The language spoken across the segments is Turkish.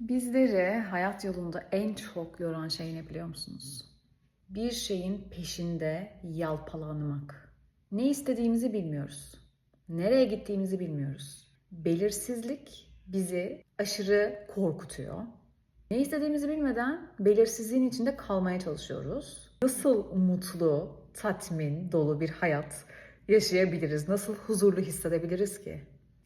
Bizleri hayat yolunda en çok yoran şey ne biliyor musunuz? Bir şeyin peşinde yalpalanmak. Ne istediğimizi bilmiyoruz. Nereye gittiğimizi bilmiyoruz. Belirsizlik bizi aşırı korkutuyor. Ne istediğimizi bilmeden belirsizliğin içinde kalmaya çalışıyoruz. Nasıl mutlu, tatmin dolu bir hayat yaşayabiliriz? Nasıl huzurlu hissedebiliriz ki?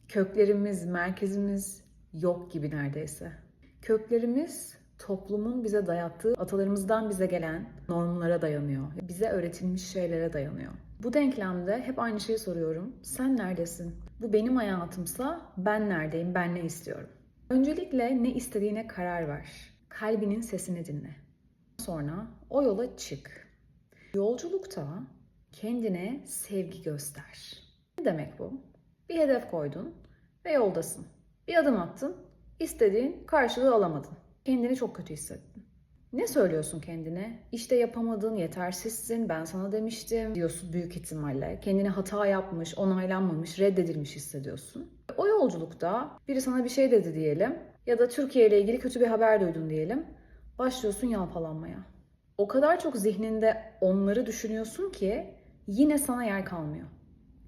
Köklerimiz, merkezimiz yok gibi neredeyse. Köklerimiz toplumun bize dayattığı, atalarımızdan bize gelen normlara dayanıyor. Bize öğretilmiş şeylere dayanıyor. Bu denklemde hep aynı şeyi soruyorum. Sen neredesin? Bu benim hayatımsa ben neredeyim? Ben ne istiyorum? Öncelikle ne istediğine karar ver. Kalbinin sesini dinle. Sonra o yola çık. Yolculukta kendine sevgi göster. Ne demek bu? Bir hedef koydun ve yoldasın. Bir adım attın, istediğin karşılığı alamadın. Kendini çok kötü hissettin. Ne söylüyorsun kendine? İşte yapamadın, yetersizsin, ben sana demiştim diyorsun büyük ihtimalle. Kendini hata yapmış, onaylanmamış, reddedilmiş hissediyorsun. O yolculukta biri sana bir şey dedi diyelim ya da Türkiye ile ilgili kötü bir haber duydun diyelim. Başlıyorsun yalpalanmaya. O kadar çok zihninde onları düşünüyorsun ki yine sana yer kalmıyor.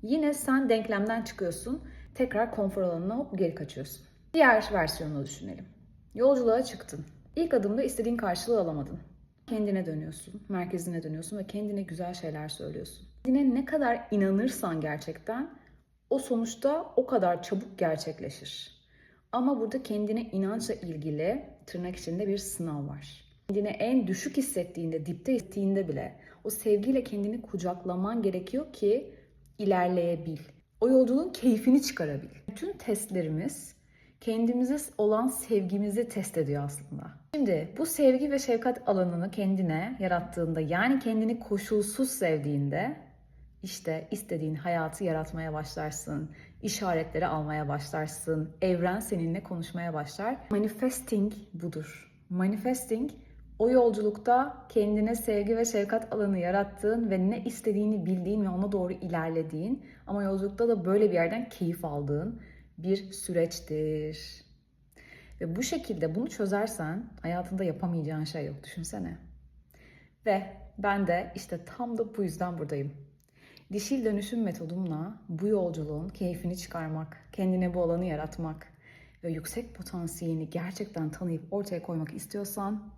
Yine sen denklemden çıkıyorsun, tekrar konfor alanına hop geri kaçıyorsun. Diğer versiyonunu düşünelim. Yolculuğa çıktın. İlk adımda istediğin karşılığı alamadın. Kendine dönüyorsun, merkezine dönüyorsun ve kendine güzel şeyler söylüyorsun. Kendine ne kadar inanırsan gerçekten o sonuçta o kadar çabuk gerçekleşir. Ama burada kendine inançla ilgili tırnak içinde bir sınav var. Kendini en düşük hissettiğinde, dipte hissettiğinde bile o sevgiyle kendini kucaklaman gerekiyor ki ilerleyebil. O yolculuğun keyfini çıkarabil. Bütün testlerimiz kendimize olan sevgimizi test ediyor aslında. Şimdi bu sevgi ve şefkat alanını kendine yarattığında yani kendini koşulsuz sevdiğinde işte istediğin hayatı yaratmaya başlarsın. işaretleri almaya başlarsın. Evren seninle konuşmaya başlar. Manifesting budur. Manifesting o yolculukta kendine sevgi ve şefkat alanı yarattığın ve ne istediğini bildiğin ve ona doğru ilerlediğin ama yolculukta da böyle bir yerden keyif aldığın bir süreçtir. Ve bu şekilde bunu çözersen hayatında yapamayacağın şey yok. Düşünsene. Ve ben de işte tam da bu yüzden buradayım. Dişil dönüşüm metodumla bu yolculuğun keyfini çıkarmak, kendine bu alanı yaratmak ve yüksek potansiyelini gerçekten tanıyıp ortaya koymak istiyorsan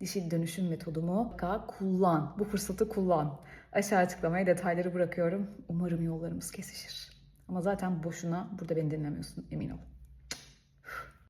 dişil dönüşüm metodumu kullan. Bu fırsatı kullan. Aşağı açıklamaya detayları bırakıyorum. Umarım yollarımız kesişir. Ama zaten boşuna burada beni dinlemiyorsun emin ol.